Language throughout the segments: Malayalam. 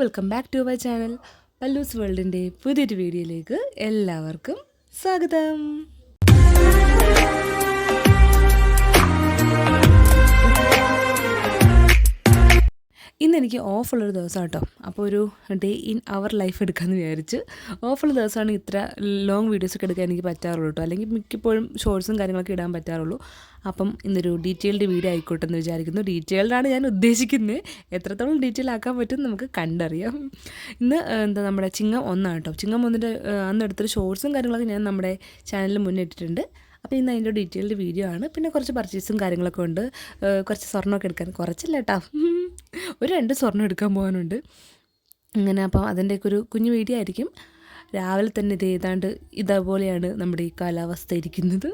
Welcome back to my channel Pallus വേൾഡിന്റെ പുതിയൊരു വീഡിയോയിലേക്ക് എല്ലാവർക്കും സ്വാഗതം. ഇന്ന് എനിക്ക് ഓഫുള്ളൊരു ദിവസം കേട്ടോ അപ്പോൾ ഒരു ഡേ ഇൻ അവർ ലൈഫ് എടുക്കാമെന്ന് വിചാരിച്ച് ഓഫുള്ള ദിവസമാണ് ഇത്ര ലോങ് വീഡിയോസൊക്കെ എടുക്കാൻ എനിക്ക് പറ്റാറുള്ളൂ കേട്ടോ അല്ലെങ്കിൽ മിക്കപ്പോഴും ഷോർട്സും കാര്യങ്ങളൊക്കെ ഇടാൻ പറ്റാറുള്ളൂ. അപ്പം ഇന്നൊരു ഡീറ്റെയിൽഡ് വീഡിയോ ആയിക്കോട്ടെ എന്ന് വിചാരിക്കുന്നു ഡീറ്റെയിൽഡാണ് ഞാൻ ഉദ്ദേശിക്കുന്നത് എത്രത്തോളം ഡീറ്റെയിൽ ആക്കാൻ പറ്റും നമുക്ക് കണ്ടറിയാം. ഇന്ന് എന്താ നമ്മുടെ ചിങ്ങം ഒന്നാണ് കേട്ടോ ചിങ്ങം ഒന്നിന്റെ അന്ന് എടുത്തൊരു ഷോർട്സും കാര്യങ്ങളൊക്കെ ഞാൻ നമ്മുടെ ചാനലിൽ മുന്നിട്ടിട്ടുണ്ട്. അപ്പോൾ ഇന്ന് അതിന്റെ ഡീറ്റെയിൽഡ് വീഡിയോ ആണ്. പിന്നെ കുറച്ച് പർച്ചേസും കാര്യങ്ങളൊക്കെ ഉണ്ട്. കുറച്ച് സ്വർണമൊക്കെ എടുക്കാൻ. കുറച്ചില്ല കേട്ടോ ഒരു രണ്ട് സ്വർണം എടുക്കാൻ പോകാനുണ്ട്. അങ്ങനെ അപ്പം അതിന്റെയൊക്കെ ഒരു കുഞ്ഞു വീഡിയോ ആയിരിക്കും. രാവിലെ തന്നെ ഇത് ഏതാണ്ട് ഇതേപോലെയാണ് നമ്മുടെ ഈ കാലാവസ്ഥ ഇരിക്കുന്നത്.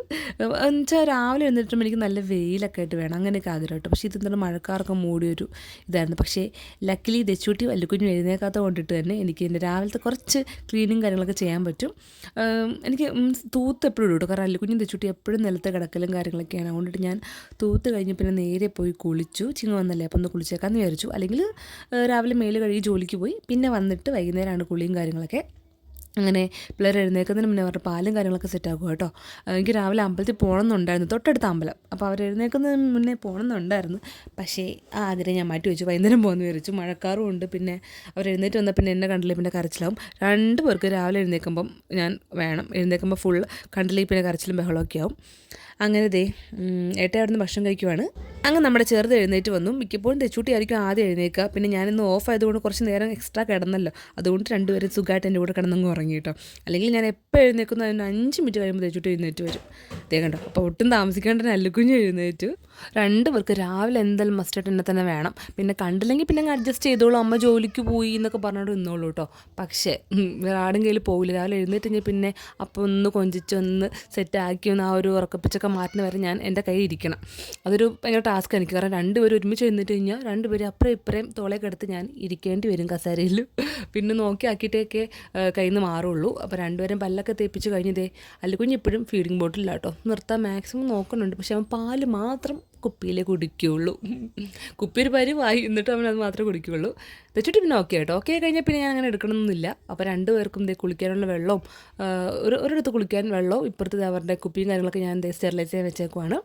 എന്നുവെച്ചാൽ രാവിലെ എഴുന്നേറ്റും എനിക്ക് നല്ല വെയിലൊക്കെ ആയിട്ട് വേണം. അങ്ങനെയൊക്കെ ആഗ്രഹം കേട്ടോ. പക്ഷേ ഇതെന്താണ് മഴക്കാർക്ക് മൂടിയൊരു ഇതായിരുന്നു. പക്ഷേ ലക്കിലി ദച്ചൂട്ടി വല്ലുക്കുഞ്ഞും എഴുന്നേക്കാത്ത കൊണ്ടിട്ട് തന്നെ എനിക്ക് എന്റെ രാവിലത്തെ കുറച്ച് ക്ലീനിങ് കാര്യങ്ങളൊക്കെ ചെയ്യാൻ പറ്റും. എനിക്ക് തൂത്ത് എപ്പോഴും ഇടും കാരണം അല്ലുക്കുഞ്ഞും ദച്ചൂട്ടി എപ്പോഴും നിലത്തെ കിടക്കലും കാര്യങ്ങളൊക്കെയാണ്. അതുകൊണ്ടിട്ട് ഞാൻ തൂത്ത് കഴിഞ്ഞ് പിന്നെ നേരെ പോയി കുളിച്ചു. ചിങ്ങ വന്നല്ലേ അപ്പം ഒന്ന് കുളിച്ചേക്കാമെന്ന് വിചാരിച്ചു. അല്ലെങ്കിൽ രാവിലെ മേൽ കഴുകി ജോലിക്ക് പോയി. പിന്നെ വന്നിട്ട് വൈകുന്നേരമാണ് കുളിയും കാര്യങ്ങളൊക്കെ. അങ്ങനെ പിള്ളേർ എഴുന്നേൽക്കുന്നതിന് മുന്നേ അവരുടെ പാലും കാര്യങ്ങളൊക്കെ സെറ്റ് ആക്കുക കേട്ടോ. എനിക്ക് രാവിലെ അമ്പലത്തിൽ പോകണമെന്നുണ്ടായിരുന്നു. തൊട്ടടുത്ത അമ്പലം. അപ്പോൾ അവർ എഴുന്നേൽക്കുന്നതിന് മുന്നേ പോകണമെന്നുണ്ടായിരുന്നു. പക്ഷേ ആ ആഗ്രഹം ഞാൻ മാറ്റി വെച്ചു. വൈകുന്നേരം പോകുന്നു വിചാരിച്ചു. മഴക്കാറും ഉണ്ട്. പിന്നെ അവർ എഴുന്നേറ്റ് വന്നാൽ പിന്നെ എന്നെ കണ്ടില്ലേ? പിന്നെ കരച്ചിലാവും. രണ്ട് പേർക്ക് രാവിലെ എഴുന്നേൽക്കുമ്പം ഞാൻ വേണം. എഴുന്നേൽക്കുമ്പോൾ ഫുൾ കണ്ടില്ലേ? പിന്നെ കരച്ചിലും ബഹളമൊക്കെ ആവും. അങ്ങനെ ദേ ഏട്ട ഏട്ടൻ അവിടെ ഭക്ഷണം കഴിക്കുവാണ്. അങ്ങനെ നമ്മുടെ ചെറുത് എഴുന്നേറ്റ് വന്നു. മിക്കപ്പോഴും തെച്ചൂട്ടി ആയിരിക്കും ആദ്യം എഴുന്നേൽക്കുക. പിന്നെ ഞാനിന്ന് ഓഫ് ആയതുകൊണ്ട് കുറച്ച് നേരം എക്സ്ട്രാ കിടന്നല്ലോ. അതുകൊണ്ട് രണ്ടുപേരും സുഖമായിട്ട് എന്റെ കൂടെ കിടന്നങ്ങ് ഉറങ്ങി കേട്ടോ അല്ലെങ്കിൽ ഞാൻ എപ്പോൾ എഴുന്നേക്കുന്നു അതിന് അഞ്ച് മിനിറ്റ് കഴിയുമ്പോൾ തേച്ചിട്ട് എഴുന്നേറ്റ് വരും. ദേ കണ്ടോ അപ്പോൾ ഒട്ടും താമസിക്കാണ്ട് അല്ലുക്കുഞ്ഞ് എഴുന്നേറ്റു. രണ്ട് പേർക്ക് രാവിലെ എന്തായാലും മസ്റ്റായിട്ട് എന്നെ തന്നെ വേണം. പിന്നെ കണ്ടില്ലെങ്കിൽ പിന്നെ അങ്ങ് അഡ്ജസ്റ്റ് ചെയ്തോളൂ അമ്മ ജോലിക്ക് പോയി എന്നൊക്കെ പറഞ്ഞോണ്ട് നിന്നോളൂ കേട്ടോ പക്ഷേ വേറെ ആടും കയ്യിൽ പോകില്ല രാവിലെ എഴുന്നേറ്റെങ്കിൽ പിന്നെ അപ്പോൾ ഒന്ന് കൊഞ്ചിച്ചൊന്ന് സെറ്റാക്കി ഒന്ന് ആ ഒരു ഉറക്കപ്പിച്ചൊക്കെ മാറ്റുന്ന വരെ ഞാൻ എന്റെ കയ്യിൽ ഇരിക്കണം. അതൊരു ഭയങ്കര ടാസ്ക് എനിക്ക്. കാരണം രണ്ടുപേരും ഒരുമിച്ച് എഴുന്നേറ്റ് കഴിഞ്ഞാൽ രണ്ടുപേരും അപ്പുറം ഇപ്പുറം തോളേക്കെടുത്ത് ഞാൻ ഇരിക്കേണ്ടി വരും കസേരയിൽ പിന്നെ നോക്കി ആക്കിയിട്ടൊക്കെ കയ്യിൽ നിന്ന് മാറുള്ളൂ. അപ്പോൾ രണ്ടുപേരും പല്ലൊക്കെ തേപ്പിച്ച് കഴിഞ്ഞതേ അല്ലുകുഞ്ഞ് ഇപ്പോഴും ഫീഡിങ് ബോട്ടിൽ കേട്ടോ നിർത്താൻ മാക്സിമം നോക്കുന്നുണ്ട് പക്ഷെ അവൻ പാൽ മാത്രം കുപ്പിയിലേ കുടിക്കുകയുള്ളൂ കുപ്പി ഒരു പരിവായി എന്നിട്ട് അവൻ അത് മാത്രമേ കുടിക്കുകയുള്ളൂ വെച്ചിട്ട് പിന്നെ ഓക്കെ കേട്ടോ ഓക്കെ കഴിഞ്ഞാൽ പിന്നെ ഞാൻ അങ്ങനെ എടുക്കണമെന്നില്ല അപ്പോൾ രണ്ടുപേർക്കും ഇതേ കുളിക്കാനുള്ള വെള്ളവും ഒരു ഒരിടത്ത് കുളിക്കാൻ വെള്ളവും ഇപ്പുറത്ത് അവരുടെ കുപ്പിയും കാര്യങ്ങളൊക്കെ ഞാൻ ദേ സ്റ്റെറിലൈസ് ചെയ്യാൻ വെച്ചേക്കുവാണ്.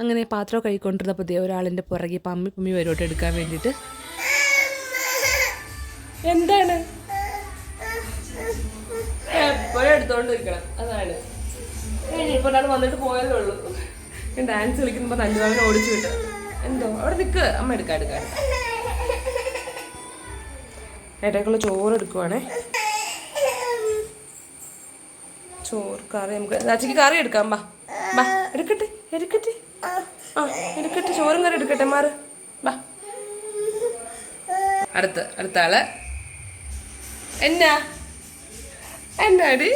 അങ്ങനെ പാത്രം കഴിക്കൊണ്ടിരുന്നപ്പോൾ ഇതേ ഒരാളിന്റെ പുറകെ പമ്മി പമ്മി വരോട്ട് എടുക്കാൻ വേണ്ടിയിട്ട്. എന്താണ്? എപ്പോഴും എടുത്തോണ്ട് നിൽക്കണം അതാണ്. ഇപ്പൊ ഒരാൾ വന്നിട്ട് പോയതേ ഉള്ളൂ. ഞാൻ ഡാൻസ് കളിക്കുമ്പോ തല്ലുവാങ്ങി ഓടിച്ചു വിട്ടു. എന്തോ? അവിടെ നിൽക്ക് അമ്മ എടുക്കാം എടുക്കാം ഏട്ടേക്കുള്ള ചോറ് എടുക്കുവാണേ. ചോറ് കറി നമുക്ക് ചാച്ചിക്ക് കറി എടുക്കാം. ബാ ബാ എടുക്കട്ടെ എടുക്കട്ടെ. ആ എടുക്കട്ടെ. ചോറും കറി എടുക്കട്ടെ മാറ്. ബാ. അടുത്ത് അടുത്ത ആൾ. എന്നാ? എന്നാടി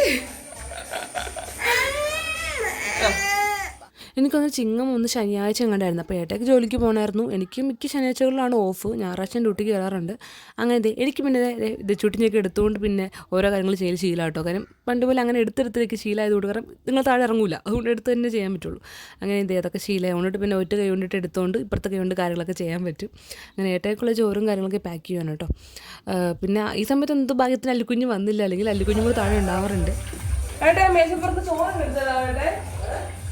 എനിക്കൊന്ന് ചിങ്ങം ഒന്ന് ശനിയാഴ്ച എങ്ങാണ്ടായിരുന്നു. അപ്പോൾ ഏട്ടയ്ക്ക് ജോലിക്ക് പോകണമായിരുന്നു. എനിക്ക് മിക്ക ശനിയാഴ്ചകളിലാണ് ഓഫ്. ഞായറാഴ്ച ഡ്യൂട്ടിക്ക് കയറാറുണ്ട്. അങ്ങനെ എനിക്ക് പിന്നെ ഇത് ചുട്ടിഞ്ഞൊക്കെ എടുത്തുകൊണ്ട് പിന്നെ ഓരോ കാര്യങ്ങൾ ചെയ്ത് ശീലം കേട്ടോ കാര്യം പണ്ട് പോലെ അങ്ങനെ എടുത്തെടുത്തേക്ക് ശീലമായതുകൊണ്ട് കാരണം നിങ്ങൾ താഴെ ഇറങ്ങൂല. അതുകൊണ്ട് എടുത്ത് തന്നെ ചെയ്യാൻ പറ്റുള്ളൂ. അങ്ങനെ ഇതേ അതൊക്കെ ശീലമായി. കൊണ്ടിട്ട് പിന്നെ ഒറ്റ കൈ കൊണ്ടിട്ട് എടുത്തുകൊണ്ട് ഇപ്പുറത്തെ കൈ കൊണ്ട് കാര്യങ്ങളൊക്കെ ചെയ്യാൻ പറ്റും. അങ്ങനെ ഏട്ടയ്ക്കുള്ള ചോറും കാര്യങ്ങളൊക്കെ പാക്ക് ചെയ്യാൻ കേട്ടോ. പിന്നെ ഈ സമയത്ത് എന്ത് ഭാഗ്യത്തിന് അല്ലിക്കുഞ്ഞ് വന്നില്ല. അല്ലെങ്കിൽ അല്ലിക്കുഞ്ഞും കൂടെ താഴെ ഉണ്ടാവാറുണ്ട്. ഏട്ടാ മേശപ്പുറത്ത് ചോറ് എടുത്തതാവട്ടെ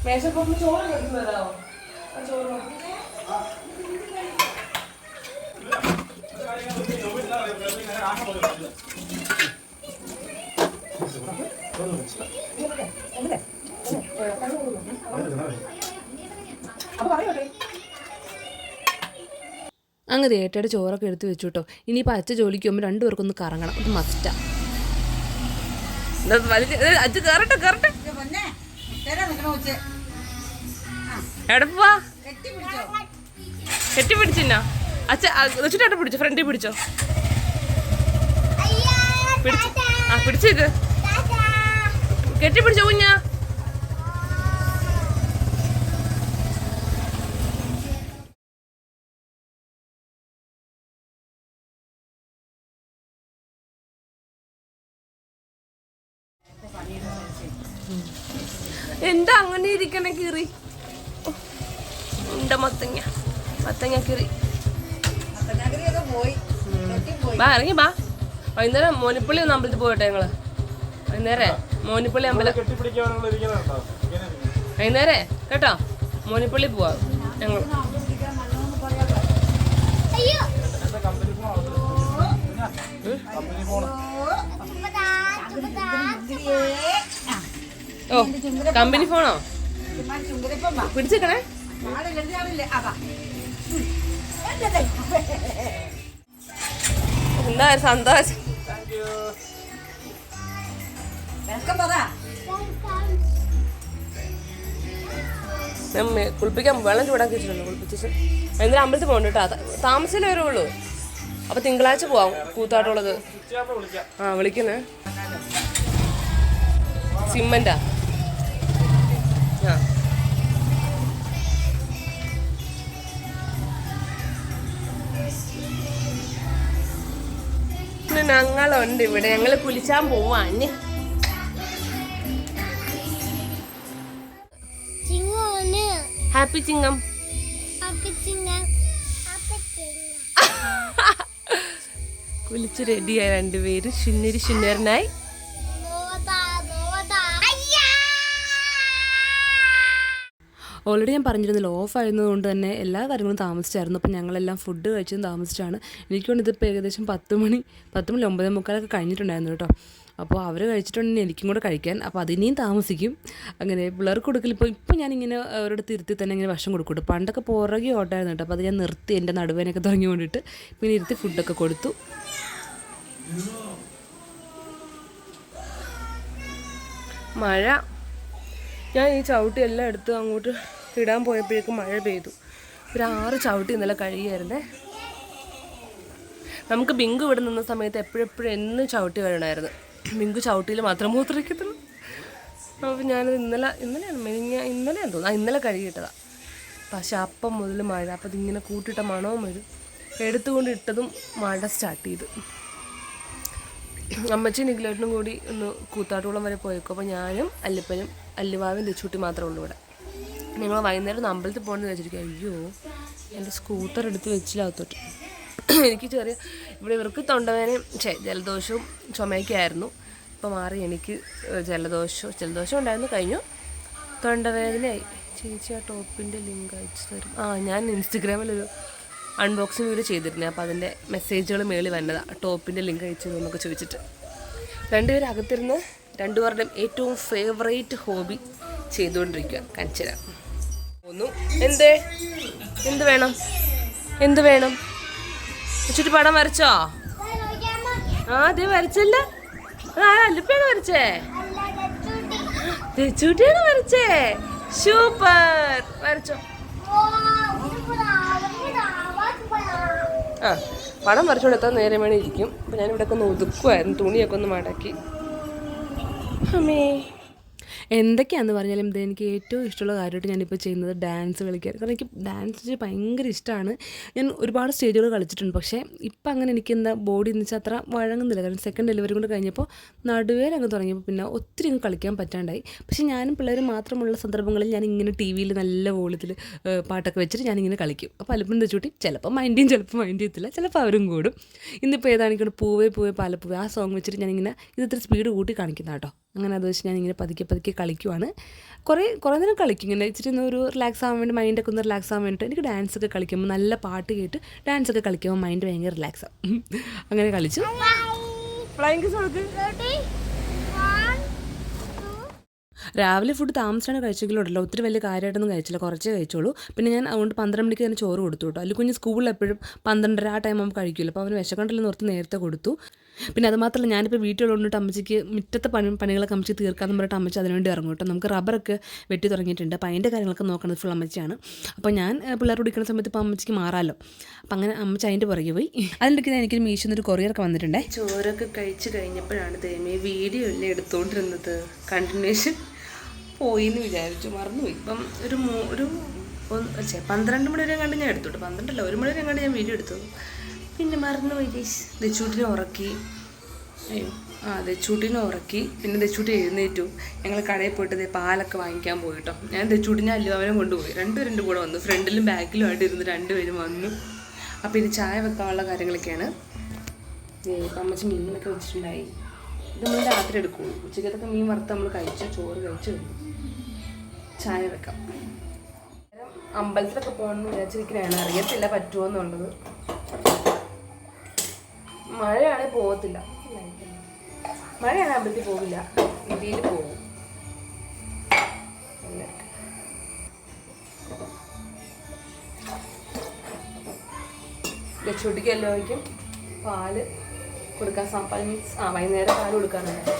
മേശപ്പുറത്ത് ചോറ് എടുത്തു തരാമോ ആ ചോറ് അങ്ങനെ ഏട്ടയുടെ ചോറൊക്കെ എടുത്ത് വെച്ചു കേട്ടോ ഇനിയിപ്പോൾ അച്ഛ ജോലിക്ക് പോകുമ്പോൾ രണ്ടുപേർക്കും ഒന്ന് കറങ്ങണം. അത് മസ്റ്റാ അച്ഛ കയറട്ടെ കയറട്ടെ എടപ്പാ കെട്ടി പിടിച്ചോ കെട്ടി പിടിച്ചിന്നാ അച്ഛ വെച്ചിട്ട് പിടിച്ചോ ഫ്രണ്ടിൽ പിടിച്ചോ? പിടിച്ച്. ആ പിടിച്ചേക്ക് കെട്ടി പിടിച്ചോ കുഞ്ഞ? എന്താ അങ്ങനെ ഇരിക്കണ കീറി? ഉണ്ട മത്തങ്ങ. മത്തങ്ങ കീറി. ബാ ഇറങ്ങി ബാ. വൈകുന്നേരം മോനിപ്പള്ളി ഒന്ന് അമ്പലത്തിൽ പോകട്ടെ ഞങ്ങൾ വൈകുന്നേരേ മോനിപ്പള്ളി അമ്പലം. വൈകുന്നേരേ കേട്ടോ? മോനിപ്പള്ളി പോവാ. ഞങ്ങൾ ഓ കമ്പനി ഫോണോ പിടിച്ചേക്കണേ. എന്താ സന്തോഷം. കുളിപ്പിക്കാൻ വെള്ളം ചൂടാക്കി വെച്ചിട്ടുണ്ട് കുളിപ്പിച്ചു എന്തിനാ അമ്പലത്തിൽ പോകണ്ട കേട്ടോ. ത- താമസിച്ചില്ലേ വരുള്ളൂ അപ്പൊ തിങ്കളാഴ്ച പോവാം കൂത്താട്ടുള്ളത്. ആ വിളിക്കുന്നേ. സിമ്മന്റാ ഞങ്ങളുണ്ട് ഇവിടെ. ഞങ്ങൾ കുളിച്ചാൻ പോവാ. അന്നെ ചിങ്ങോന്. ഹാപ്പി ചിങ്ങം. കുളിച്ച് റെഡിയായി രണ്ടുപേരും. ശുന്നരി ശുന്നരനായി ഓൾറെഡി ഞാൻ പറഞ്ഞിരുന്നില്ല ഓഫ് ആയിരുന്നതുകൊണ്ട് തന്നെ എല്ലാ കാര്യങ്ങളും താമസിച്ചായിരുന്നു. അപ്പം ഞങ്ങളെല്ലാം ഫുഡ് കഴിച്ചതും താമസിച്ചാണ്. എനിക്ക് തോന്നുന്നു ഇതിപ്പോൾ ഏകദേശം പത്ത് മണി പത്ത് മണി ഒമ്പതേ മുക്കാലൊക്കെ കഴിഞ്ഞിട്ടുണ്ടായിരുന്നു കേട്ടോ. അപ്പോൾ അവർ കഴിച്ചിട്ടുണ്ടെങ്കിൽ എനിക്കും കൂടെ കഴിക്കാൻ. അപ്പോൾ അതിനെയും താമസിക്കും. അങ്ങനെ പിള്ളേർക്ക് കൊടുക്കൽ ഇപ്പോൾ ഇപ്പോൾ ഞാനിങ്ങനെ അവരുടെ തിരുത്തി തന്നെ ഇങ്ങനെ ഭക്ഷണം കൊടുക്കും. പണ്ടൊക്കെ പുറകെ ഓട്ടായിരുന്നു കേട്ടോ. അപ്പോൾ അത് ഞാൻ നിർത്തി എന്റെ നടുവേനൊക്കെ തുടങ്ങി കൊണ്ടിട്ട് പിന്നെ ഇരുത്തി ഫുഡൊക്കെ കൊടുത്തു. മഴ. ഞാൻ ഈ ചവിട്ടി എല്ലാം എടുത്ത് അങ്ങോട്ട് ഇടാൻ പോയപ്പോഴേക്കും മഴ പെയ്തു. ഒരു ആറ് ചവിട്ടി ഇന്നലെ കഴിയായിരുന്നേ. നമുക്ക് ബിങ്കു ഇവിടെ നിന്ന സമയത്ത് എപ്പോഴെപ്പോഴും എന്നും ചവിട്ടി വരണമായിരുന്നു ബിങ്കു ചവിട്ടിയിൽ മാത്രം മൂത്രയ്ക്കത്തുള്ളൂ അപ്പോൾ ഞാനത് ഇന്നലെ ഇന്നലെയാണ് മെനിഞ്ഞ ഇന്നലെ തോന്നുന്നു. ആ ഇന്നലെ കഴുകിയിട്ടതാണ് പക്ഷെ അപ്പം മുതൽ മഴ അപ്പം ഇങ്ങനെ കൂട്ടിട്ട മണവും വരും എടുത്തുകൊണ്ട് ഇട്ടതും മഴ സ്റ്റാർട്ട് ചെയ്തു. അമ്മച്ചി നിഖിലേട്ടനും കൂടി ഒന്ന് കൂത്താട്ടുകുളം വരെ പോയേക്കും. അപ്പോൾ ഞാനും അല്ലിപ്പനും അല്ലുവാവും തെച്ചൂട്ടി മാത്രമേ ഉള്ളൂ ഇവിടെ. ഞങ്ങൾ വൈകുന്നേരം അമ്പലത്തിൽ പോകണമെന്ന് വെച്ചിരിക്കുക അയ്യോ എന്റെ സ്കൂട്ടർ എടുത്ത് വെച്ചില്ലാത്തോട്ട് എനിക്ക് ചെറിയ ഇവിടെ ഇവർക്ക് തൊണ്ടവേനയും ജലദോഷവും ചുമയൊക്കെയായിരുന്നു. ഇപ്പോൾ മാറി എനിക്ക് ജലദോഷം ജലദോഷം ഉണ്ടായിരുന്നു കഴിഞ്ഞു. തൊണ്ടവേദനയായി. ചേച്ചി ആ ടോപ്പിന്റെ ലിങ്ക് അയച്ചു തരും. ആ ഞാൻ ഇൻസ്റ്റഗ്രാമിലൊരു അൺബോക്സിങ് വീഡിയോ ചെയ്തിരുന്നേ. അപ്പോൾ അതിന്റെ മെസ്സേജുകൾ മേളിൽ വന്നതാണ് ടോപ്പിന്റെ ലിങ്ക് അയച്ചു എന്നൊക്കെ ചോദിച്ചിട്ട്. രണ്ടുപേരും അകത്തിരുന്ന് രണ്ടുപേരുടെയും ഏറ്റവും ഫേവറേറ്റ് ഹോബി ചെയ്തുകൊണ്ടിരിക്കുക ഒന്നു എന്തേ? എന്ത് വേണം? എന്ത് വേണം? ചുറ്റി പടം വരച്ചോ? ആ അതെ വരച്ചല്ല. അല്ലിപ്പയാണ് വരച്ചേ. തെച്ചൂട്ടിയാണ് വരച്ചേ. സൂപ്പർ. വരച്ചോ. ആ പടം വരച്ചോണ്ട് എത്താൻ നേരം വേണേ ഇരിക്കും. അപ്പം ഞാൻ ഇവിടെ ഒന്ന് ഒതുക്കുമായിരുന്നു തുണിയൊക്കെ ഒന്ന് മടക്കി. അമ്മേ. എന്തൊക്കെയാണെന്ന് പറഞ്ഞാലും ഇത് എനിക്ക് ഏറ്റവും ഇഷ്ടമുള്ള കാര്യമായിട്ട് ഞാനിപ്പോൾ ചെയ്യുന്നത് ഡാൻസ് കളിക്കാൻ. കാരണം എനിക്ക് ഡാൻസ് ഭയങ്കര ഇഷ്ടമാണ്. ഞാൻ ഒരുപാട് സ്റ്റേജുകൾ കളിച്ചിട്ടുണ്ട്. പക്ഷേ ഇപ്പം അങ്ങനെ എനിക്ക് എന്താ ബോഡി എന്ന് വെച്ചാൽ അത്ര വഴങ്ങുന്നില്ല. കാരണം സെക്കൻഡ് ഡെലിവറി കൊണ്ട് കഴിഞ്ഞപ്പോൾ നടുവേൽ അങ്ങ് തുടങ്ങിയപ്പോൾ പിന്നെ ഒത്തിരി അങ്ങ് കളിക്കാൻ പറ്റാണ്ടായി. പക്ഷേ ഞാനും പിള്ളേരും മാത്രമുള്ള സന്ദർഭങ്ങളിൽ ഞാൻ ഇങ്ങനെ ടി വിയിൽ നല്ല വോളിയത്തിൽ പാട്ടൊക്കെ വെച്ചിട്ട് ഞാനിങ്ങനെ കളിക്കും. അപ്പോൾ അല്പം തെച്ചൂട്ടി ചിലപ്പോൾ മൈൻഡ് ചിലപ്പോൾ മൈൻഡ് ചെയ്യത്തില്ല. ചിലപ്പോൾ അവരും കൂടും. ഇന്നിപ്പോൾ ഏതാണെങ്കിലും പൂവേ പൂവേ പാലപ്പൂവേ ആ സോങ് വെച്ചിട്ട് ഞാനിങ്ങനെ ഇതിത്ര സ്പീഡ് കൂട്ടി കാണിക്കുന്ന കേട്ടോ അങ്ങനെ അത് വെച്ച് ഞാനിങ്ങനെ പതുക്കെ പതുക്കെ കളിക്കുവാണ്. കുറേ കുറേ നേരം കളിക്കും. ഇങ്ങനെ ഇച്ചിരി ഒന്ന് ഒരു റിലാക്സ് ആവാൻ വേണ്ടി മൈൻഡൊക്കെ ഒന്ന് റിലാക്സ് ആവാൻ വേണ്ടിയിട്ട് എനിക്ക് ഡാൻസ് ഒക്കെ കളിക്കുമ്പോൾ നല്ല പാട്ട് കേട്ട് ഡാൻസ് ഒക്കെ കളിക്കുമ്പോൾ മൈൻഡ് ഭയങ്കര റിലാക്സ് ആവും അങ്ങനെ കളിച്ചു. ഫ്ലൈങ് കിസ് കൊടുക്ക്. രാവിലെ ഫുഡ് താമസിച്ചാണ് കഴിച്ചെങ്കിലും ഉണ്ടല്ലോ ഒത്തിരി വലിയ കാര്യമായിട്ടൊന്നും കഴിച്ചില്ല. കുറച്ചേ കഴിച്ചോളൂ. പിന്നെ ഞാൻ അതുകൊണ്ട് പന്ത്രണ്ട് മണിക്ക് തന്നെ ചോറ് കൊടുത്തു കേട്ടോ. അല്ലെങ്കിൽ കുഞ്ഞ് സ്കൂളിൽ എപ്പോഴും പന്ത്രണ്ടര ആ ടൈം ആകുമ്പോൾ കഴിക്കില്ല അപ്പോൾ അവന് വിശക്കണ്ടല്ലോ നിർത്തി നേരത്തെ കൊടുത്തു. പിന്നെ അതുമാത്രമല്ല ഞാനിപ്പോൾ വീട്ടിലുള്ളതുകൊണ്ട് അമ്മച്ചിക്ക് മുറ്റത്തെ പണി പണികളൊക്കെ അമ്മച്ചി തീർക്കാമെന്ന് പറഞ്ഞിട്ട് അമ്മച്ചി അതിനുവേണ്ടി ഇറങ്ങും കേട്ടോ നമുക്ക് റബ്ബറൊക്കെ വെട്ടി തുടങ്ങിയിട്ടുണ്ട്. അപ്പോൾ അതിന്റെ കാര്യങ്ങളൊക്കെ നോക്കുന്നത് ഫുൾ അമ്മച്ചിയാണ്. അപ്പോൾ ഞാൻ പിള്ളേർ കുടിക്കുന്ന സമയത്ത് ഇപ്പോൾ അമ്മച്ചിക്ക് മാറാമല്ലോ അപ്പം അങ്ങനെ അമ്മച്ചി അതിന്റെ പുറകെ പോയി. അതിന്റെ എനിക്കൊരു മീശോന്നൊരു കൊറിയറൊക്കെ വന്നിട്ടുണ്ടേ. ചോറൊക്കെ കഴിച്ച് കഴിഞ്ഞപ്പോഴാണ് ദൈവമേ വീഡിയോ അല്ലേ എടുത്തുകൊണ്ടിരുന്നത് കണ്ടിന്യൂഷൻ പോയി എന്ന് വിചാരിച്ചു മറന്നുപോയി. ഇപ്പം ഒരു ഒരു പന്ത്രണ്ട് മണി വരെ കണ്ട് ഞാൻ എടുത്തു പന്ത്രണ്ടല്ല ഒരു മണി വരെ കണ്ട് ഞാൻ വീഡിയോ എടുത്തു. പിന്നെ മറന്നുപോയി ചേച്ചി ദച്ചൂട്ടിനെ ഉറക്കി. അയ്യോ. ആ ദച്ചൂട്ടിനെ ഉറക്കി. പിന്നെ ദച്ചൂട്ടി എഴുന്നേറ്റു. ഞങ്ങൾ കടയിൽ പോയിട്ട് പാലൊക്കെ വാങ്ങിക്കാൻ പോയിട്ടോ ഞാൻ ദച്ചൂട്ടിനെ അല്ലുവാനും കൊണ്ടുപോയി. രണ്ടുപേരും രണ്ടു കൂടെ വന്നു. ഫ്രണ്ടിലും ബാക്കിലും ആയിട്ട് ഇരുന്ന് രണ്ടുപേരും വന്നു. അപ്പോൾ ഇത് ചായ വെക്കാനുള്ള കാര്യങ്ങളൊക്കെയാണ്. അമ്മച്ചി മീനൊക്കെ വെച്ചിട്ടുണ്ടായി. ഇത് നമ്മൾ രാത്രി എടുക്കുള്ളൂ. ഉച്ചക്കത്തൊക്കെ മീൻ വറുത്ത് നമ്മൾ കഴിച്ചു ചോറ് കഴിച്ചു. ചായ വെക്കാം. അമ്പലത്തിലൊക്കെ പോകണമെന്ന് വിചാരിച്ചിരിക്കുന്നതാണ് അറിയത്തില്ല പറ്റുമോ എന്നുള്ളത്. മഴയാണെങ്കിൽ പോകത്തില്ല മഴയാണെങ്കിൽ അമ്പലത്തിൽ പോകില്ല ഇന്ത്യയിൽ പോകും. ലക്ഷ്മിക്ക് എല്ലാവർക്കും പാൽ കൊടുക്കാൻ പാൽ മീൻസ് ആ വൈകുന്നേരം പാൽ കൊടുക്കാറുണ്ട്.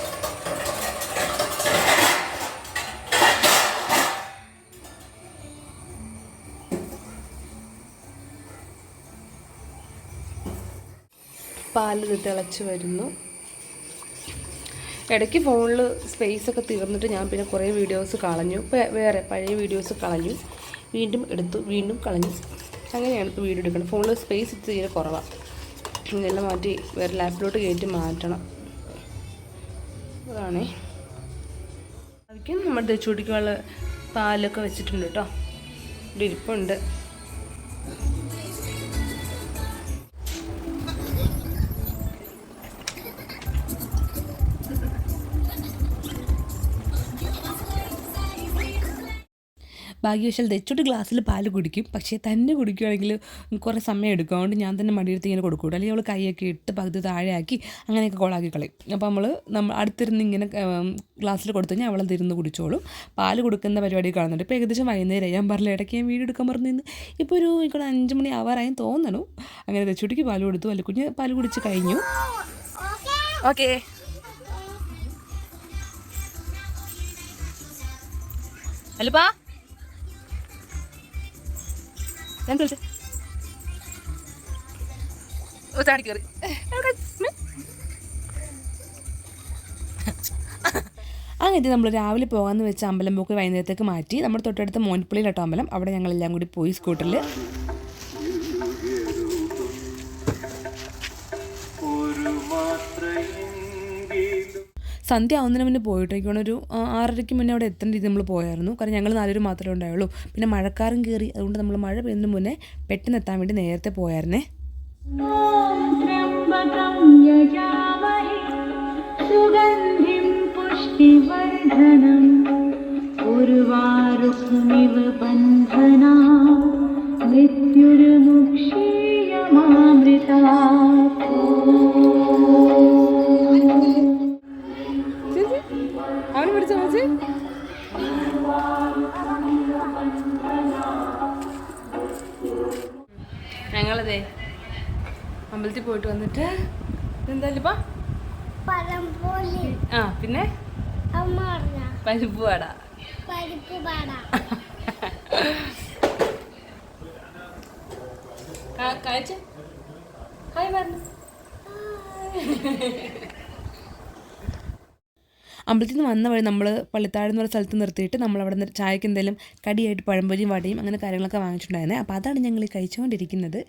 പാൽ ഇത് തിളച്ച് വരുന്നു. ഇടയ്ക്ക് ഫോണിൽ സ്പേസ് ഒക്കെ തീർന്നിട്ട് ഞാൻ പിന്നെ കുറേ വീഡിയോസ് കളഞ്ഞു. വേറെ പഴയ വീഡിയോസ് കളഞ്ഞു. വീണ്ടും എടുത്തു വീണ്ടും കളഞ്ഞു. അങ്ങനെയാണ് ഇപ്പോൾ വീഡിയോ എടുക്കുന്നത്. ഫോണിൽ സ്പേസ് തീരെ കുറവാണ് ഇതെല്ലാം മാറ്റി വേറെ ലാപ്പിലോട്ട് കയറ്റി മാറ്റണം. അതാണേ. അതിക്കും നമ്മുടെ ചുടിക്കുള്ള പാലൊക്കെ വെച്ചിട്ടുണ്ട് കേട്ടോ. ഇവിടെ ഇരിപ്പുണ്ട്. ഭാഗ്യവശാൽ തെച്ചോട്ട് ഗ്ലാസ്സിൽ പാൽ കുടിക്കും. പക്ഷേ തന്നെ കുടിക്കുകയാണെങ്കിൽ കുറേ സമയം എടുക്കും. അതുകൊണ്ട് ഞാൻ തന്നെ മടിയെടുത്ത് ഇങ്ങനെ കൊടുക്കൂട്ടോ അല്ലെങ്കിൽ അവൾ കൈയൊക്കെ ഇട്ട് പകുതി താഴെയാക്കി അങ്ങനെയൊക്കെ കൊളാക്കി കളയും. അപ്പോൾ നമ്മൾ നമ്മൾ അടുത്തിരുന്ന് ഇങ്ങനെ ഗ്ലാസ്സിൽ കൊടുത്തു കഴിഞ്ഞാൽ അവളെ ഇരുന്ന് കുടിച്ചോളും. പാൽ കൊടുക്കുന്ന പരിപാടി കാണുന്നുണ്ട്. ഇപ്പോൾ ഏകദേശം വൈകുന്നേരം ഞാൻ പറഞ്ഞില്ല ഇടയ്ക്ക് ഞാൻ വീഡിയോ എടുക്കാൻ പറഞ്ഞു നിന്ന് ഇപ്പോൾ ഒരു ഇവിടെ അഞ്ച് മണി ആവാറായി തോന്നണു. അങ്ങനെ തെച്ചുട്ടിക്ക് പാൽ കൊടുത്തു. അല്ല കുഞ്ഞ് പാൽ കുടിച്ച് കഴിഞ്ഞു. ഓക്കേ. അല്ലപ്പാ? ഞാൻ വിളിച്ചേ. ചാടി കയറി അങ്ങനെ നമ്മൾ രാവിലെ പോകാമെന്ന് വെച്ച അമ്പലം പോക്ക് വൈകുന്നേരത്തേക്ക് മാറ്റി. നമ്മുടെ തൊട്ടടുത്ത മോൻപുള്ളിയിലോട്ടോ അമ്പലം. അവിടെ ഞങ്ങളെല്ലാം കൂടി പോയി സ്കൂട്ടറിൽ സന്ധ്യ ആവുന്നതിന് മുന്നേ പോയിട്ടേക്കാണ് ഒരു ആറരയ്ക്ക് മുന്നേ അവിടെ എത്തേണ്ട രീതി നമ്മൾ പോയായിരുന്നു. കാരണം ഞങ്ങൾ നാലുപേർ മാത്രമേ ഉണ്ടായുള്ളൂ. പിന്നെ മഴക്കാരും കയറി അതുകൊണ്ട് നമ്മൾ മഴ പെയ്യുന്നതിന് മുന്നേ പെട്ടെന്ന് എത്താൻ വേണ്ടി നേരത്തെ പോയായിരുന്നേ. സുഗന്ധിം പോയിട്ട് വന്നിട്ട് എന്തായാലും ആ പിന്നെ? പരിപ്പ് വട പരിപ്പ് പാട കഴിച്ച ഹായ് പറഞ്ഞു അമ്പലത്തിൽ നിന്ന് വന്ന വഴി നമ്മൾ പള്ളിത്താഴ് എന്ന് പറഞ്ഞ സ്ഥലത്ത് നിർത്തിയിട്ട് നമ്മൾ അവിടെ നിന്ന് ചായക്ക് എന്തെങ്കിലും കടിയായിട്ട് പഴംപൊരിയും വടയും അങ്ങനെ കാര്യങ്ങളൊക്കെ വാങ്ങിച്ചിട്ടുണ്ടായിരുന്നത് അപ്പോൾ അതാണ് ഞങ്ങൾ കഴിച്ചുകൊണ്ടിരിക്കുന്നത്.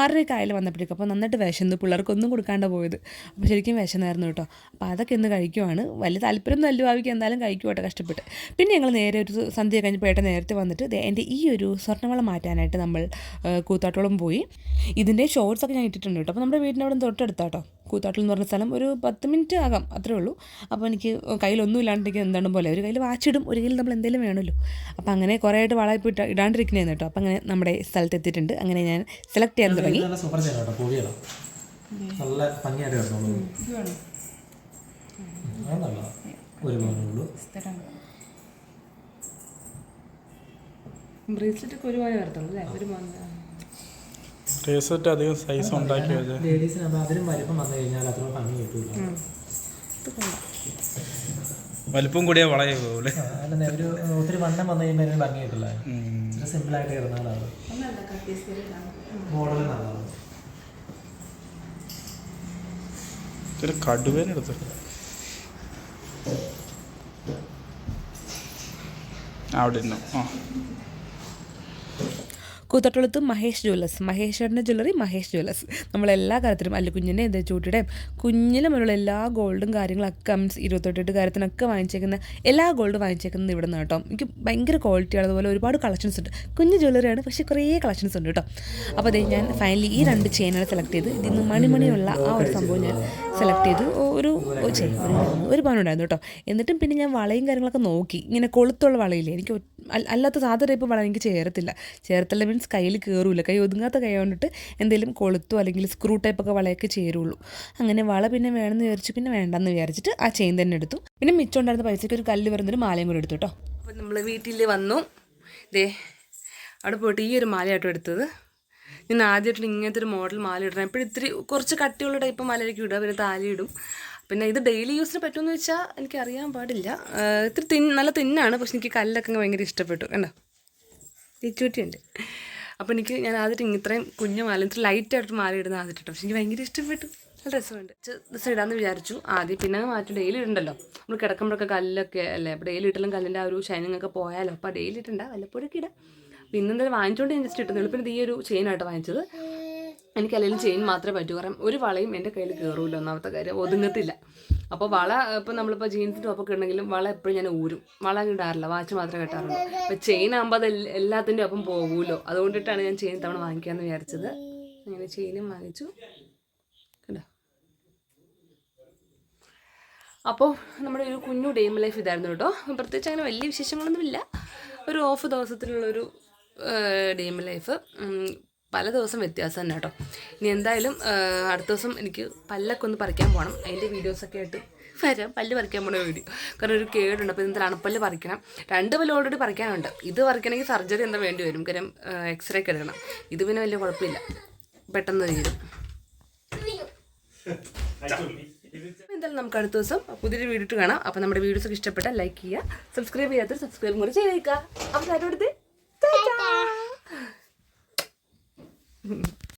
ആറരയൊക്കെ ആയാലും വന്നപ്പോഴേക്കും. അപ്പോൾ നന്നായിട്ട് വിശന്നു. പിള്ളേർക്കൊന്നും കൊടുക്കാണ്ട് പോയത്. അപ്പോൾ ശരിക്കും വിശന്നായിരുന്നു കേട്ടോ. അപ്പോൾ അതൊക്കെ ഇന്ന് കഴിക്കുവാണ്. വലിയ താല്പര്യം നല്ല ഭാവിക്ക്. എന്തായാലും കഴിക്കുവാട്ടെ കഷ്ടപ്പെട്ട്. പിന്നെ ഞങ്ങൾ നേരെ ഒരു സന്ധ്യ കഴിഞ്ഞപ്പോൾ ഏട്ടൻ നേരത്തെ വന്നിട്ട് എന്റെ ഈ ഒരു സ്വർണവളം മാറ്റാനായിട്ട് നമ്മൾ കൂത്താട്ടോളം പോയി. ഇതിന്റെ ഷോർട്സ് ഒക്കെ ഞാൻ ഇട്ടിട്ടുണ്ട് കേട്ടോ. അപ്പോൾ നമ്മുടെ വീടിന്റെ അവിടെ തൊട്ടടുത്താട്ടോ കൂത്താട്ടിൽ എന്ന് പറഞ്ഞ സ്ഥലം ഒരു പത്ത് മിനിറ്റ് ആകാം അത്രേ ഉള്ളൂ. അപ്പോൾ എനിക്ക് കയ്യിലൊന്നും ഇല്ലാണ്ടിരിക്കും എന്താണ് പോലെ ഒരു കയ്യിൽ വാച്ചിടും ഒരു കയ്യിൽ നമ്മൾ എന്തെങ്കിലും വേണമല്ലോ. അപ്പോൾ അങ്ങനെ കുറേ ആയിട്ട് വളയപ്പ് ഇട്ട ഇടാണ്ടിരിക്കുന്നതെന്ന് കേട്ടോ. അപ്പോൾ അങ്ങനെ നമ്മുടെ സ്ഥലത്ത് എത്തിയിട്ടുണ്ട്. അങ്ങനെ ഞാൻ സെലക്ട് ചെയ്യാൻ തുടങ്ങി. നല്ല ഭംഗിയായിട്ട് ഒരു ബ്രേസ്ലെറ്റ് ഒക്കെ ഒരുപാട് വരത്തുള്ളൂ അല്ലേ? ഒരു റേസറ്റ് അധികം സൈസ് ഉണ്ടാക്കി ലേഡീസിന് അപ്പോൾ അതിനും വലിപ്പം വന്നു കഴിഞ്ഞാൽ അത്ര ഭംഗി കിട്ടൂല. വലിപ്പം കൂടിയ വളയെ പോലെ ആ, ഒരു ഒത്തിരി വണ്ണം വന്നു കഴിയുമ്പോൾ അതിന് ഭംഗി കിട്ടില്ല. സിമ്പിളായിട്ട് കിടന്നാലാണ് മോഡൽ നല്ലതാണ്. ഇതൊരു കടുവേനെടുത്ത് അവിടെ ഇരുന്നു. ആ. കൂത്തട്ടുളത്ത് മഹേഷ് ജ്വല്ലേഴ്സ്. മഹേശ്വരന്റെ ജ്വല്ലറി മഹേഷ് ജ്വല്ലേഴ്സ്. നമ്മളെല്ലാ കാര്യത്തിലും അല്ല കുഞ്ഞിന്റെ ചൂട്ടിയുടെയും കുഞ്ഞിലും എല്ലാ ഗോൾഡും കാര്യങ്ങളൊക്കെ മീൻസ് ഇരുപത്തെട്ട് കാര്യത്തിനൊക്കെ വാങ്ങിച്ചേക്കുന്ന എല്ലാ ഗോൾഡും വാങ്ങിച്ചേക്കുന്നത് ഇവിടെ നിന്ന് കേട്ടോ. എനിക്ക് ഭയങ്കര ക്വാളിറ്റിയാണ് അതുപോലെ ഒരുപാട് കളക്ഷൻസ് ഉണ്ട്. കുഞ്ഞ് ജ്വല്ലറിയാണ് പക്ഷേ കുറേ കളക്ഷൻസ് ഉണ്ട് കേട്ടോ. അപ്പോൾ അതെ ഞാൻ ഫൈനലി ഈ രണ്ട് ചെയിനാണ് സെലക്ട് ചെയ്ത് ഇതിൽ നിന്ന് മണിമണിയുള്ള ആ ഒരു സംഭവം ഞാൻ സെലക്ട് ചെയ്ത് ഒരു ചെയിൻ ഒരു പവനുണ്ടായിരുന്നു കേട്ടോ. എന്നിട്ടും പിന്നെ ഞാൻ വളയും കാര്യങ്ങളൊക്കെ നോക്കി. ഇങ്ങനെ കൊളുത്തുള്ള വളയില്ലേ? എനിക്ക് അല്ലാത്ത സാധാരണ ടൈപ്പ് വള എനിക്ക് ചേരത്തില്ല. ചേർത്തല്ല മീൻസ് കയ്യിൽ കയറൂല കൈ ഒതുങ്ങാത്ത കൈ കൊണ്ടിട്ട് എന്തെങ്കിലും കൊളുത്തോ അല്ലെങ്കിൽ സ്ക്രൂ ടൈപ്പൊക്കെ വളയൊക്കെ ചേരുള്ളൂ. അങ്ങനെ വള പിന്നെ വേണമെന്ന് വിചാരിച്ചു. പിന്നെ വേണ്ടെന്ന് വിചാരിച്ചിട്ട് ആ ചെയിൻ തന്നെ എടുത്തു. പിന്നെ മിച്ചം ഉണ്ടായിരുന്ന പൈസയ്ക്ക് ഒരു കല്ല് വരുന്നൊരു മാലയും കൂടെ എടുത്തു കേട്ടോ. അപ്പം നമ്മൾ വീട്ടിൽ വന്നു. ദേ അവിടെ പോയിട്ട് ഈ ഒരു മാലയാട്ടോ എടുത്തത്. ഞാൻ ആദ്യമായിട്ട് ഇങ്ങനത്തെ ഒരു മോഡൽ മാല ഇടണം എപ്പോഴും ഇത്തിരി കുറച്ച് കട്ടിയുള്ള ടൈപ്പ് മാലയിലേക്ക് ഇടുക പിന്നെ താലി ഇടും. പിന്നെ ഇത് ഡെയിലി യൂസിന് പറ്റുമെന്ന് വെച്ചാൽ എനിക്ക് അറിയാൻ പാടില്ല. ഇത്തിരി തിൻ നല്ല തിന്നാണ് പക്ഷെ എനിക്ക് കല്ലൊക്കെ ഭയങ്കര ഇഷ്ടപ്പെട്ടു. കണ്ടോ? തീച്ചൂറ്റിയുണ്ട്. അപ്പോൾ എനിക്ക് ഞാൻ ആദ്യം ഇത്രയും കുഞ്ഞു മാല ഇത്ര ലൈറ്റായിട്ട് മാല ഇടുന്ന ആദ്യമായിട്ട് പക്ഷെ എനിക്ക് ഭയങ്കര ഇഷ്ടപ്പെട്ടു. നല്ല രസമുണ്ട്. ദിവസം ഇടാമെന്ന് വിചാരിച്ചു. ആദ്യം പിന്നെ മാറ്റി ഡെയിലി ഇടണ്ടല്ലോ. നമ്മൾ കിടക്കുമ്പോഴൊക്കെ കല്ലൊക്കെ അല്ലേ അപ്പോൾ ഡെയിലി ഇട്ടാലും കല്ലിന്റെ ആ ഒരു ഷൈനിങ് ഒക്കെ പോയാലോ. അപ്പോൾ ഡെയിലി ഇട്ടണ്ട വല്ലപ്പോഴൊക്കെ ഇടാം. പിന്നെ എന്തായാലും വാങ്ങിച്ചുകൊണ്ട് ഞാൻ ജസ്റ്റ് ഇട്ടുന്നുള്ളൂ പിന്നെ ഈ ഒരു ചെയിനായിട്ട് വാങ്ങിച്ചത്. എനിക്ക് അല്ലെങ്കിൽ ചെയിൻ മാത്രമേ പറ്റൂ. കാരണം ഒരു വളയും എന്റെ കയ്യിൽ കയറൂല ഒന്നാമത്തെ കാര്യം ഒതുങ്ങത്തില്ല. അപ്പോൾ വള ഇപ്പം നമ്മളിപ്പോൾ ജീൻസ് ടോപ്പൊക്കെ ഉണ്ടെങ്കിലും വള എപ്പോഴും ഞാൻ ഊരും. വള ഇടാറില്ല വാച്ച് മാത്രമേ കെട്ടാറുള്ളൂ. അപ്പോൾ ചെയിൻ ആകുമ്പോൾ അത് എല്ല- എല്ലാത്തിന്റെ ഒപ്പം പോകുമല്ലോ അതുകൊണ്ടിട്ടാണ് ഞാൻ ചെയിൻ തവണ വാങ്ങിക്കാമെന്ന് വിചാരിച്ചത്. അങ്ങനെ ചെയിനും വാങ്ങിച്ചു. കണ്ടോ? അപ്പോൾ നമ്മുടെ ഒരു കുഞ്ഞു ഡെയിം ലൈഫ് ഇതായിരുന്നു കേട്ടോ. പ്രത്യേകിച്ച് അങ്ങനെ വലിയ വിശേഷങ്ങളൊന്നുമില്ല. ഒരു ഓഫ് ദിവസത്തിലുള്ളൊരു ഡെയിം ലൈഫ് പല ദിവസം വ്യത്യാസം തന്നെ കേട്ടോ. ഇനി എന്തായാലും അടുത്ത ദിവസം എനിക്ക് പല്ലൊക്കെ ഒന്ന് പറിക്കാൻ പോകണം അതിന്റെ വീഡിയോസൊക്കെ ആയിട്ട് വരാം. പല്ല് പറിക്കാൻ പോണ വീഡിയോ കാരണം ഒരു കേടുണ്ട്. അപ്പോൾ ഇന്നത്തെ അണപ്പല്ല് പറിക്കണം. രണ്ട് പല്ല് ഓൾറെഡി പറിക്കാനുണ്ട്. ഇത് പറിക്കണമെങ്കിൽ സർജറി എന്താ വേണ്ടി വരും? കാര്യം എക്സ്റേ എടുക്കണം. ഇത് പിന്നെ വലിയ കുഴപ്പമില്ല. പെട്ടെന്ന് തീരും. എന്തായാലും നമുക്ക് അടുത്ത ദിവസം പുതിയൊരു വീഡിയോ കാണാം. അപ്പോൾ നമ്മുടെ വീഡിയോസ് ഒക്കെ ഇഷ്ടപ്പെട്ടാൽ ലൈക്ക് ചെയ്യുക സബ്സ്ക്രൈബ് ചെയ്യാത്തവർ സബ്സ്ക്രൈബ് കൂടി ചെയ്തേക്കുക. അപ്പോൾ അടുത്ത് 嗯